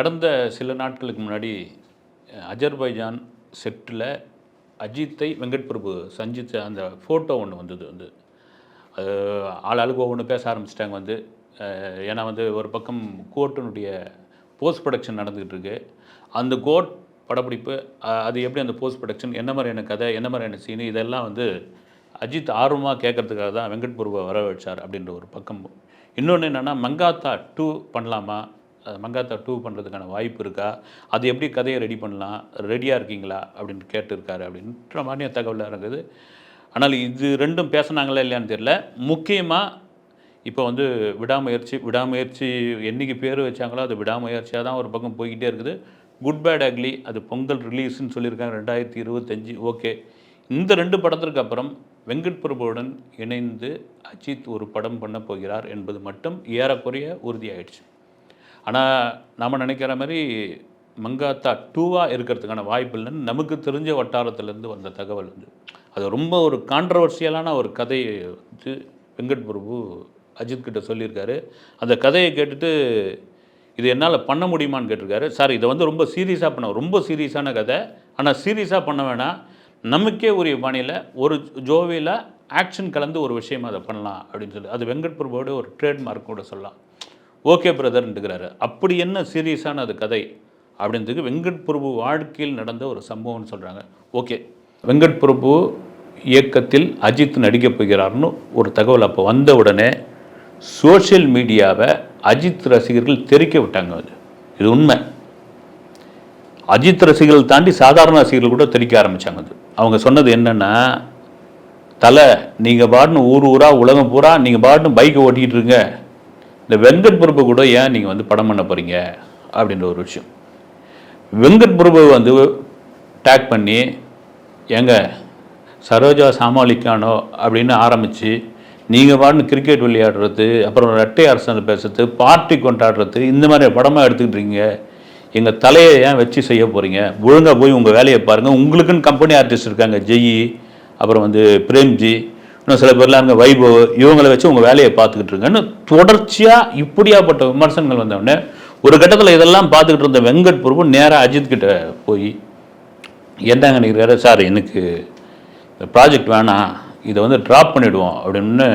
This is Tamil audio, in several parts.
கடந்த சில நாட்களுக்கு முன்னாடி அஜர்பைஜான் செட்டில் அஜித்தை வெங்கட் பிரபு சந்தித்த அந்த ஃபோட்டோ ஒன்று வந்தது வந்து. அது ஆள் ஆளுக்கு ஒவ்வொன்று பேச ஆரம்பிச்சிட்டாங்க வந்து. ஏன்னா வந்து ஒரு பக்கம் கோர்ட்டினுடைய போஸ்ட் ப்ரொடக்ஷன் நடந்துக்கிட்டு இருக்கு. அந்த கோர்ட் படப்பிடிப்பு அது எப்படி அந்த போஸ்ட் ப்ரொடக்ஷன் என்ன மாதிரியான கதை என்ன மாதிரியான சீனு இதெல்லாம் வந்து அஜித் ஆர்வமாக கேட்கறதுக்காக தான் வெங்கட் பிரபுவை வர வச்சார் அப்படின்ற ஒரு பக்கம். இன்னொன்று என்னென்னா மங்காத்தா டூ பண்ணலாமா? மங்காத்தா டூ பண்ணுறதுக்கான வாய்ப்பு இருக்கா? அது எப்படி கதையை ரெடி பண்ணலாம்? ரெடியாக இருக்கீங்களா? அப்படின்னு கேட்டிருக்காரு அப்படின்ற மாதிரியான தகவலாக இருக்குது ஆனால் இது ரெண்டும் பேசுனாங்களா இல்லையான்னு தெரியல. முக்கியமாக இப்போ வந்து விடாமுயற்சி விடாமுயற்சி என்னைக்கு பேர் வச்சாங்களோ அது விடாமுயற்சியாக தான் ஒரு பக்கம் போய்கிட்டே இருக்குது. குட் பேட் அக்லி அது பொங்கல் ரிலீஸ்ன்னு சொல்லியிருக்காங்க ரெண்டாயிரத்தி இருபத்தஞ்சி. ஓகே இந்த ரெண்டு படத்திற்கு அப்புறம் வெங்கட் பிரபுவுடன் இணைந்து அஜித் ஒரு படம் பண்ண போகிறார் என்பது மட்டும் ஏறக்குறைய உறுதியாயிடுச்சு. ஆனால் நாம் நினைக்கிற மாதிரி மங்காத்தா டூவாக இருக்கிறதுக்கான வாய்ப்பு இல்லைன்னு நமக்கு தெரிஞ்ச வட்டாரத்திலேருந்து வந்த தகவல் வந்து அது ரொம்ப ஒரு கான்ட்ரவர்சியலான ஒரு கதையை வந்து வெங்கட் பிரபு அஜித் கிட்ட சொல்லியிருக்காரு. அந்த கதையை கேட்டுட்டு இது என்னால் பண்ண முடியுமான்னு கேட்டிருக்காரு. சார் இதை வந்து ரொம்ப சீரியஸாக பண்ண ரொம்ப சீரியஸான கதை. ஆனால் சீரியஸாக பண்ண வேணாம். நமக்கே உரிய பாணியில் ஒரு ஜோவியில் ஆக்ஷன் கலந்து ஒரு விஷயம் அதை பண்ணலாம். அப்படின்னு சொல்லி அது வெங்கட் பிரபுவோட ஒரு ட்ரேட்மார்க் கூட சொல்லலாம். ஓகே பிரதர்ன்ட்டுக்கிறாரு அப்படி என்ன சீரியஸான அது கதை? அப்படின்றதுக்கு வெங்கட் பிரபு வாழ்க்கையில் நடந்த ஒரு சம்பவம்னு சொல்கிறாங்க ஓகே. வெங்கட் பிரபு இயக்கத்தில் அஜித் நடிக்கப் போகிறார்னு ஒரு தகவல் அப்போ வந்த உடனே சோஷியல் மீடியாவை அஜித் ரசிகர்கள் தெறிக்க விட்டாங்க அது. இது உண்மை. அஜித் ரசிகர்கள் தாண்டி சாதாரண ரசிகர்கள் கூட தெறிக்க ஆரம்பித்தாங்க அது. அவங்க சொன்னது என்னன்னா தலை நீங்கள் பாட்டுன்னு ஊர் ஊராக உலகம் பூரா நீங்கள் பாட்டுன்னு பைக்கை ஓட்டிகிட்டு இருங்க. இந்த வெங்கட் பிரபு கூட ஏன் நீங்கள் வந்து படம் பண்ண போகிறீங்க அப்படின்ற ஒரு விஷயம். வெங்கட் பிரபு வந்து டேக் பண்ணி ஏங்க சரோஜா சாமாளிக்கானோ அப்படின்னு ஆரம்பித்து நீங்கள் பாட்டுன்னு கிரிக்கெட் விளையாடுறது அப்புறம் ரெட்டை அரசன் பேசுறது பார்ட்டி கொண்டாடுறது இந்த மாதிரி படமாக எடுத்துக்கிட்டு இருக்கீங்க. எங்கள் தலையை ஏன் வச்சு செய்ய போகிறீங்க ஒழுங்காக போய் உங்கள் வேலையை பாருங்கள் உங்களுக்குன்னு கம்பெனி ஆர்டிஸ்ட் இருக்காங்க ஜெயி அப்புறம் வந்து பிரேம்ஜி இன்னும் சில பேர்லாம் இருங்க வைபவ் இவங்களை வச்சு உங்கள் வேலையை பார்த்துக்கிட்டு இருங்கன்னு தொடர்ச்சியாக இப்படியாப்பட்ட விமர்சனங்கள் வந்தவுடனே ஒரு கட்டத்தில் இதெல்லாம் பார்த்துக்கிட்டு இருந்த வெங்கட் பிரபு நேராக அஜித் கிட்ட போய் என்னங்க நினைக்கிறாரு? சார் எனக்கு இந்த ப்ராஜெக்ட் வேணாம். இதை வந்து ட்ராப் பண்ணிவிடுவோம் அப்படின்னு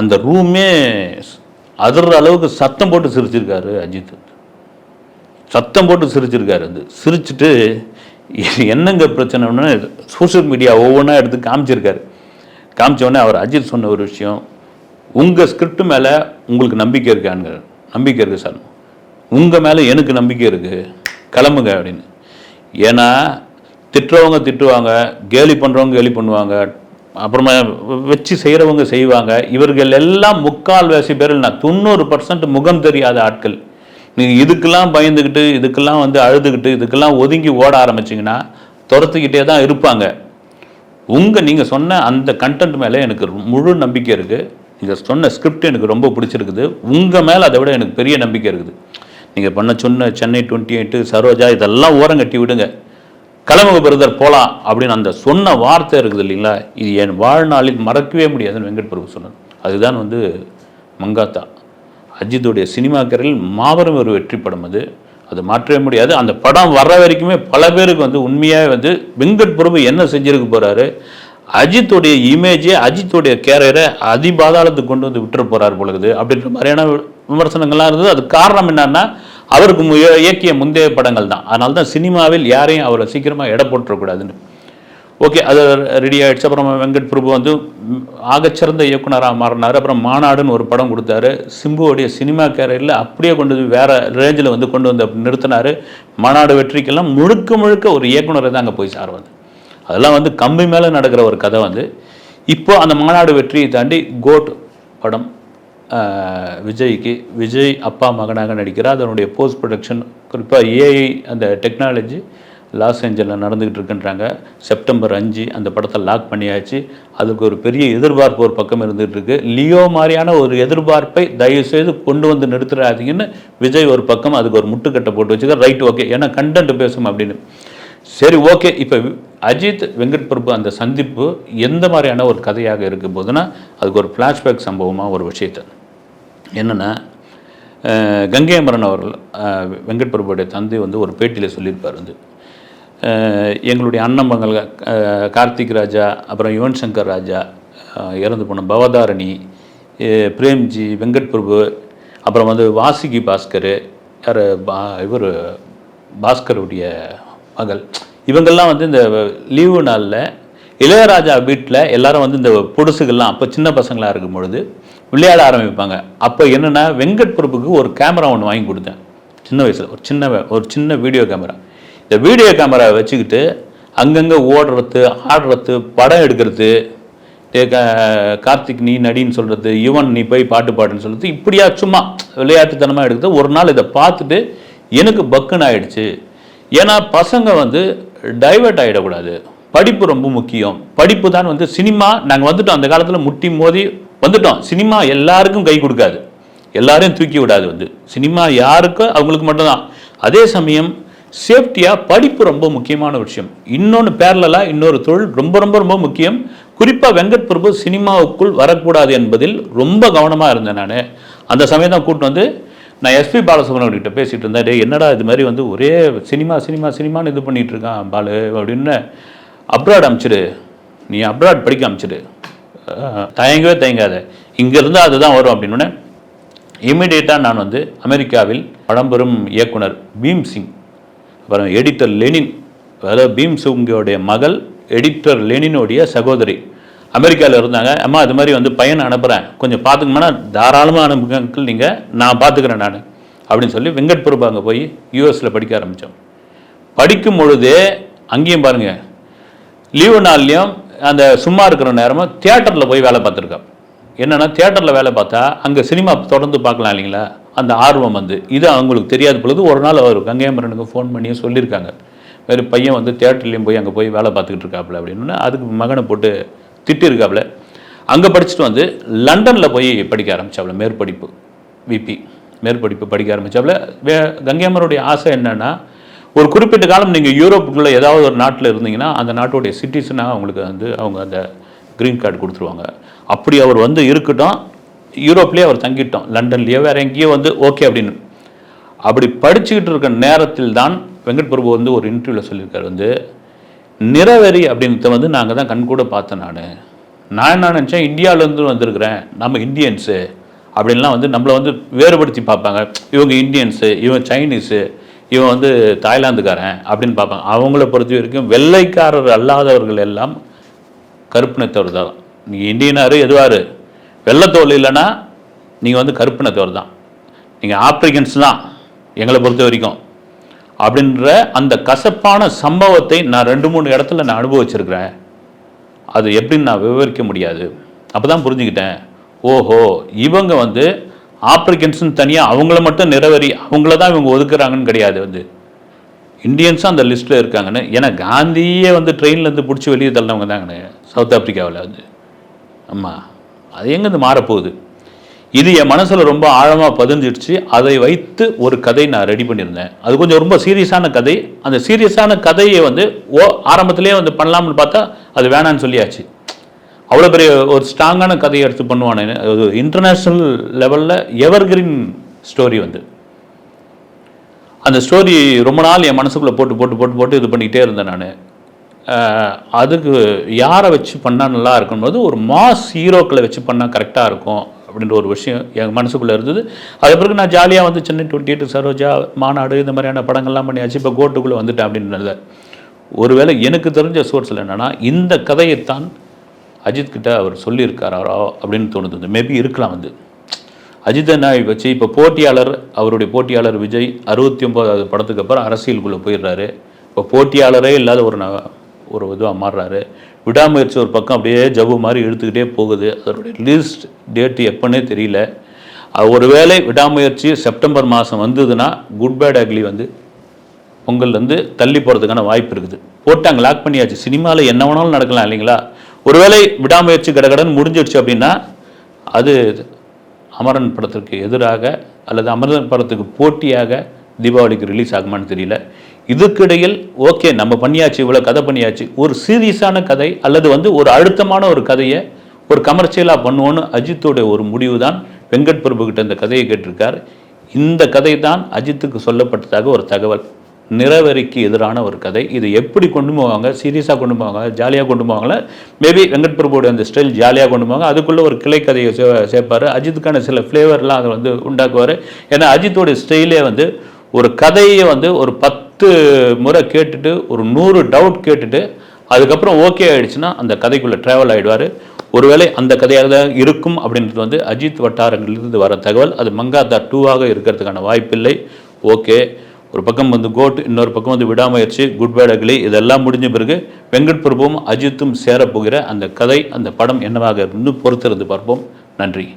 அந்த ரூமே அதிர்ற அளவுக்கு சத்தம் போட்டு சிரிச்சிருக்காரு அஜித். சத்தம் போட்டு சிரிச்சிருக்காரு அது சிரிச்சுட்டு என்னங்க பிரச்சனைன்னு சோஷியல் மீடியா ஒவ்வொன்றா எடுத்து காமிச்சிருக்காரு. காமிச்ச உடனே அவர் அஜித் சொன்ன ஒரு விஷயம் உங்கள் ஸ்கிரிப்ட் மேலே உங்களுக்கு நம்பிக்கை இருக்காங்க நம்பிக்கை இருக்குது சார். உங்கள் மேலே எனக்கு நம்பிக்கை இருக்குது கிளம்புங்க அப்படின்னு. ஏன்னா திட்டுறவங்க திட்டுவாங்க கேலி பண்ணுறவங்க கேலி பண்ணுவாங்க அப்புறமா வச்சு செய்கிறவங்க செய்வாங்க. இவர்கள் எல்லாம் முக்கால் வாசி பேரில் நான் தொண்ணூறு பர்சன்ட் முகம் தெரியாத ஆட்கள். நீங்கள் இதுக்கெல்லாம் பயந்துக்கிட்டு இதுக்கெல்லாம் வந்து அழுதுகிட்டு இதுக்கெல்லாம் ஒதுங்கி ஓட ஆரம்பிச்சிங்கன்னா துரத்துக்கிட்டே தான் இருப்பாங்க. உங்கள் நீங்கள் சொன்ன அந்த கண்டென்ட் மேலே எனக்கு முழு நம்பிக்கை இருக்குது நீங்கள் சொன்ன ஸ்கிரிப்ட் எனக்கு ரொம்ப பிடிச்சிருக்குது. உங்கள் மேலே அதை விட எனக்கு பெரிய நம்பிக்கை இருக்குது. நீங்கள் பண்ண சொன்ன சென்னை டுவெண்ட்டி எயிட்டு சரோஜா இதெல்லாம் ஓரம் கட்டி விடுங்க. கலமுக பிரதர் போகலாம் அப்படின்னு அந்த சொன்ன வார்த்தை இருக்குது இல்லைங்களா? இது என் வாழ்நாளில் மறக்கவே முடியாதுன்னு வெங்கட் பிரபு சொன்னார். அதுதான் வந்து மங்காத்தா. அஜித்துடைய சினிமா கரையில் மாபெரும் ஒரு வெற்றி படம் அது. அது மாற்றவே முடியாது. அந்த படம் வர்ற வரைக்குமே பல பேருக்கு வந்து உண்மையாக வந்து வெங்கட் பிரபு என்ன செஞ்சிருக்க போகிறாரு அஜித்துடைய இமேஜை அஜித்துடைய கேரியரை அதிபாதாளத்துக்கு கொண்டு வந்து விட்டுற போகிறார் பொழுது அப்படின்ற மாதிரியான விமர்சனங்கள்லாம் இருந்தது. அது காரணம் என்னன்னா அவருக்கு மு- இயக்கிய முந்தைய படங்கள் தான் அதனால தான் சினிமாவில் யாரையும் அவரை சீக்கிரமாக எடை போட்டுறக்கூடாதுன்னு. ஓகே அது ரெடி ஆகிடுச்சு அப்புறம் வெங்கட் பிரபு வந்து ஆகச்சிறந்த இயக்குனராக மாறினார். அப்புறம் மாநாடுன்னு ஒரு படம் கொடுத்தாரு. சிம்புவோடைய சினிமா கேரியரில் அப்படியே கொண்டு வந்து வேறு ரேஞ்சில் வந்து கொண்டு வந்து நிறுத்தினார். மாநாடு வெற்றிக்கெல்லாம் முழுக்க முழுக்க ஒரு இயக்குனரை தான் அங்கே போய் சார் வந்து அதெல்லாம் வந்து கம்பி மேலே நடக்கிற ஒரு கதை வந்து. இப்போ அந்த மாநாடு வெற்றியை தாண்டி கோட் படம் விஜய்க்கு விஜய் அப்பா மகனாக நடிக்கிறார். அதனுடைய போஸ்ட் ப்ரொடக்ஷன் குறிப்பாக ஏஐ அந்த டெக்னாலஜி லாஸ் ஏஞ்சலில் நடந்துக்கிட்டு இருக்குன்றாங்க. செப்டம்பர் அஞ்சு அந்த படத்தை லாக் பண்ணியாச்சு. அதுக்கு ஒரு பெரிய எதிர்பார்ப்பு ஒரு பக்கம் இருந்துகிட்டு இருக்கு. லியோ மாதிரியான ஒரு எதிர்பார்ப்பை தயவு செய்து கொண்டு வந்து நிறுத்துறாதீங்கன்னு விஜய் ஒரு பக்கம் அதுக்கு ஒரு முட்டுக்கட்டை போட்டு வச்சுக்க ரைட் ஓகே ஏன்னா கண்டென்ட் பேசும் அப்படின்னு. சரி ஓகே இப்போ அஜித் வெங்கட் பிரபு அந்த சந்திப்பு எந்த மாதிரியான ஒரு கதையாக இருக்கும் போதுன்னா அதுக்கு ஒரு ஃப்ளாஷ்பேக் சம்பவமாக ஒரு விஷயத்தை. என்னென்னா கங்கை அமரன் அவர்கள் வெங்கட் பிரபுடைய தந்தை வந்து ஒரு பேட்டியில் சொல்லியிருப்பார் வந்து. எங்களுடைய அண்ணன் கார்த்திக் ராஜா அப்புறம் யுவன் சங்கர் ராஜா இறந்து போன பவதாரணி பிரேம்ஜி வெங்கட் பிரபு அப்புறம் வந்து வாசுகி பாஸ்கர் யார் பா இவர் பாஸ்கருடைய மகள். இவங்கெல்லாம் வந்து இந்த லீவு நாளில் இளையராஜா வீட்டில் எல்லாரும் வந்து இந்த பொடுசுகள்லாம் அப்போ சின்ன பசங்களாக இருக்கும் பொழுது விளையாட ஆரம்பிப்பாங்க. அப்போ என்னென்னா வெங்கட் பிரபுக்கு ஒரு கேமரா ஒன்று வாங்கி கொடுத்தேன். சின்ன வயசில் ஒரு சின்ன ஒரு சின்ன வீடியோ கேமரா. இந்த வீடியோ கேமரா வச்சுக்கிட்டு அங்கங்கே ஓடுறது ஆடுறது படம் எடுக்கிறது கார்த்திக் நீ நடின்னு சொல்கிறது யுவன் நீ போய் பாட்டு பாடுன்னு சொல்கிறது இப்படியா சும்மா விளையாட்டுத்தனமாக எடுக்கிறது. ஒரு நாள் இதை பார்த்துட்டு எனக்கு பக்குன்னு ஆயிடுச்சு. ஏன்னா பசங்க வந்து டைவர்ட் ஆகிடக்கூடாது படிப்பு ரொம்ப முக்கியம். படிப்பு தான் வந்து சினிமா. நாங்கள் வந்துட்டோம். அந்த காலத்தில் முட்டி மோதி வந்துட்டோம். சினிமா எல்லாருக்கும் கை கொடுக்காது. எல்லாரையும் தூக்கி விடாது வந்து. சினிமா யாருக்கோ அவங்களுக்கு மட்டும்தான். அதே சமயம் சேஃப்டியாக படிப்பு ரொம்ப முக்கியமான விஷயம். இன்னொன்று பேரலாக இன்னொரு தொழில் ரொம்ப ரொம்ப ரொம்ப முக்கியம். குறிப்பாக வெங்கட் பிரபு சினிமாவுக்குள் வரக்கூடாது என்பதில் ரொம்ப கவனமாக இருந்தேன் நான். அந்த சமயம் தான் கூட்டு வந்து நான் எஸ்பி பாலசுப்ரமணியம் கிட்ட பேசிகிட்டு இருந்தேன். டே என்னடா இது மாதிரி வந்து ஒரே சினிமா சினிமா சினிமான்னு இது பண்ணிட்டு இருக்கான் பாலு அப்படின்னு அப்ராட் அமிச்சிடு நீ அப்ராட் படிக்க அமிச்சிடு தயங்கவே தயங்காத. இங்கேருந்து அதுதான் வரும் அப்படின்னு இம்மிடியேட்டாக நான் வந்து அமெரிக்காவில் பழம்பெரும் இயக்குனர் பீம் சிங் அப்புறம் எடிட்டர் லெனின் அதாவது பீம் மகள் எடிட்டர் லெனினுடைய சகோதரி. அமெரிக்காவில் இருந்தாங்க. அம்மா அது மாதிரி வந்து பையனை அனுப்புகிறேன் கொஞ்சம் பார்த்துக்கணும்னா தாராளமாக அனுப்புங்கள் நீங்கள் நான் பார்த்துக்கிறேன் நான். அப்படின்னு சொல்லி வெங்கட் பிரபு அங்கே போய் யூஎஸில் படிக்க ஆரம்பித்தோம் படிக்கும் பொழுதே அங்கேயும் பாருங்கள் லீவு நாள்லையும் அந்த சும்மா இருக்கிற நேரமும் தியேட்டரில் போய் வேலை பார்த்துருக்கோம் என்னென்னா தியேட்டரில் வேலை பார்த்தா அங்கே சினிமா தொடர்ந்து பார்க்கலாம் இல்லைங்களா? அந்த ஆர்வம் வந்து இது அவங்களுக்கு தெரியாத பொழுது ஒரு நாள் அவர் கங்கையமரனுக்கு ஃபோன் பண்ணியே சொல்லியிருக்காங்க. வேறு பையன் வந்து தேட்டர்லேயும் போய் அங்கே போய் வேலை பார்த்துக்கிட்டு இருக்காப்புல அப்படின்னு அதுக்கு மகனை போட்டு திட்டிருக்காப்புல அங்கே படிச்சுட்டு வந்து லண்டனில் போய் படிக்க ஆரம்பிச்சாப்புல மேற்படிப்பு விபி மேற்படிப்பு படிக்க ஆரம்பிச்சாப்புல. வே கங்கையம்மருடைய ஆசை என்னென்னா ஒரு குறிப்பிட்ட காலம் நீங்கள் யூரோப்புக்குள்ளே ஏதாவது ஒரு நாட்டில் இருந்தீங்கன்னா அந்த நாட்டுடைய சிட்டிசனாக அவங்களுக்கு வந்து அவங்க அந்த க்ரீன் கார்டு கொடுத்துருவாங்க. அப்படி அவர் வந்து இருக்கட்டும் யூரோப்லேயே அவர் தங்கிட்டோம். லண்டன்லேயோ வேற எங்கேயோ வந்து ஓகே அப்படின்னு. அப்படி படிச்சுக்கிட்டு இருக்க நேரத்தில் தான் வெங்கட் பிரபு வந்து ஒரு இன்டர்வியூவில் சொல்லியிருக்காரு வந்து நிறவெறி அப்படின்றத வந்து நாங்கள் தான் கண் கூட பார்த்தேன் நான். நான் என்ன நினச்சேன்? இந்தியாவிலேருந்து வந்திருக்கிறேன். நம்ம இந்தியன்ஸு அப்படின்லாம் வந்து நம்மளை வந்து வேறுபடுத்தி பார்ப்பாங்க. இவங்க இந்தியன்ஸு இவன் சைனீஸு இவன் வந்து தாய்லாந்துக்காரன் அப்படின்னு பார்ப்பாங்க. அவங்கள பொறுத்த வரைக்கும் வெள்ளைக்காரர் அல்லாதவர்கள் எல்லாம் கருப்பினத்தவர் தான் நீங்கள் இந்தியனாரு எதுவாரு? வெள்ளத்தோல் இல்லைன்னா நீங்கள் வந்து கருப்பினத்தவர் தான். நீங்கள் ஆப்பிரிக்கன்ஸ் தான் எங்களை பொறுத்த வரைக்கும். அப்படின்ற அந்த கசப்பான சம்பவத்தை நான் ரெண்டு மூணு இடத்துல நான் அனுபவிச்சிருக்கிறேன். அது எப்படின்னு நான் விவரிக்க முடியாது. அப்போ தான் புரிஞ்சுக்கிட்டேன். ஓஹோ இவங்க வந்து ஆப்பிரிக்கன்ஸ்னு தனியாக அவங்கள மட்டும் நிறவரி அவங்கள தான் இவங்க ஒதுக்குறாங்கன்னு கிடையாது வந்து. இந்தியன்ஸும் அந்த லிஸ்ட்டில் இருக்காங்கன்னு. ஏன்னா காந்தியே வந்து ட்ரெயின்லேருந்து பிடிச்சி வெளியே தள்ளவங்க தாங்கண்ணே. சவுத் ஆப்பிரிக்காவில் வந்து. ஆமாம் அது எங்கேருந்து மாறப்போகுது? இது என் மனசில் ரொம்ப ஆழமாக பதிஞ்சிடுச்சு. அதை வைத்து ஒரு கதை நான் ரெடி பண்ணியிருந்தேன். அது கொஞ்சம் ரொம்ப சீரியஸான கதை. அந்த சீரியஸான கதையை வந்து ஓ ஆரம்பத்திலே வந்து பண்ணலாம்னு பார்த்தா அது வேணான்னு சொல்லியாச்சு. அவ்வளோ பெரிய ஒரு ஸ்ட்ராங்கான கதையை எடுத்து பண்ணுவானே. அது இன்டர்நேஷ்னல் லெவலில் எவர்கிரீன் ஸ்டோரி வந்து. அந்த ஸ்டோரி ரொம்ப நாள் என் மனசுக்குள்ளே போட்டு போட்டு போட்டு போட்டு இது பண்ணிக்கிட்டே இருந்தேன் நான். அதுக்கு யாரை வச்சு பண்ணால் நல்லா இருக்கும்போது ஒரு மாஸ் ஹீரோக்களை வச்சு பண்ணால் கரெக்டாக இருக்கும் அப்படின்ற ஒரு விஷயம் என் மனசுக்குள்ளே இருந்தது. அது பிறகு நான் ஜாலியாக வந்து சென்னை டுவெண்ட்டி எயிட் சரோஜா மாநாடு இந்த மாதிரியான படங்கள்லாம் பண்ணியாச்சு. இப்போ கோட்டுக்குள்ளே வந்துட்டேன் அப்படின்றத. ஒருவேளை எனக்கு தெரிஞ்ச சோர்ஸில் என்னென்னா இந்த கதையைத்தான் அஜித் கிட்ட அவர் சொல்லியிருக்காரோ அப்படின்னு தோணுது. மேபி இருக்கலாம் வந்து. அஜித்தை நாய் வச்சு இப்போ போட்டியாளர் அவருடைய போட்டியாளர் விஜய் அறுபத்தி ஒன்பதாவது படத்துக்கு அப்புறம் அரசியலுக்குள்ளே போயிடுறாரு. இப்போ போட்டியாளரே இல்லாத ஒரு ந ஒரு இதுவாக மாறுறாரு. விடாமுயற்சி ஒரு பக்கம் அப்படியே ஜவ்வு மாதிரி இழுத்துக்கிட்டே போகுது. அதனுடைய லிஸ்ட் டேட்டு எப்போன்னே தெரியல. ஒருவேளை விடாமுயற்சி செப்டம்பர் மாதம் வந்ததுன்னா குட் பேட் அக்லி வந்து பொங்கல் வந்து தள்ளி போகிறதுக்கான வாய்ப்பு இருக்குது. போட்டாங்க லாக் பண்ணியாச்சு. சினிமாவில் என்ன வேணாலும் நடக்கலாம் இல்லைங்களா? ஒருவேளை விடாமுயற்சி கடகடன் முடிஞ்சிடுச்சு அப்படின்னா அது அமரன் படத்திற்கு எதிராக அல்லது அமரன் படத்துக்கு போட்டியாக தீபாவளிக்கு ரிலீஸ் ஆகுமான்னு தெரியல. இதுக்கிடையில் ஓகே நம்ம பண்ணியாச்சு இவ்வளோ கதை பண்ணியாச்சு. ஒரு சீரியஸான கதை அல்லது வந்து ஒரு அழுத்தமான ஒரு கதையை ஒரு கமர்ஷியலாக பண்ணுவோன்னு அஜித்தோடைய ஒரு முடிவு தான் வெங்கட் பிரபு கிட்ட இந்த கதையை கேட்டிருக்கார். இந்த கதை தான் அஜித்துக்கு சொல்லப்பட்டதாக ஒரு தகவல். நிறவெறிக்கு எதிரான ஒரு கதை. இது எப்படி கொண்டு போவாங்க? சீரியஸாக கொண்டு போவாங்க? ஜாலியாக கொண்டு போவாங்களா? மேபி வெங்கட் பிரபுவோட அந்த ஸ்டைல் ஜாலியாக கொண்டு போவாங்க. அதுக்குள்ளே ஒரு கிளை கதையை சே சேர்ப்பார். அஜித்துக்கான சில ஃப்ளேவர்லாம் அதை வந்து உண்டாக்குவார். ஏன்னா அஜித்தோடைய ஸ்டைலே வந்து ஒரு கதையை வந்து ஒரு பத்து முறை கேட்டுட்டு ஒரு நூறு டவுட் கேட்டுட்டு அதுக்கப்புறம் ஓகே ஆகிடுச்சுன்னா அந்த கதைக்குள்ளே ட்ராவல் ஆகிடுவார் ஒருவேளை அந்த கதையாக தான் இருக்கும் அப்படின்றது வந்து அஜித் வட்டாரங்களிலிருந்து வர தகவல். அது மங்காத்தா டூவாக இருக்கிறதுக்கான வாய்ப்பில்லை. ஓகே ஒரு பக்கம் வந்து கோட் இன்னொரு பக்கம் வந்து விடாமுயற்சி குட் பேட் அகிலி இதெல்லாம் முடிஞ்ச பிறகு வெங்கட் பிரபுவும் அஜித்தும் சேரப்போகிற அந்த கதை அந்த படம் என்னவாக இருந்து பொறுத்திருந்து பார்ப்போம். நன்றி.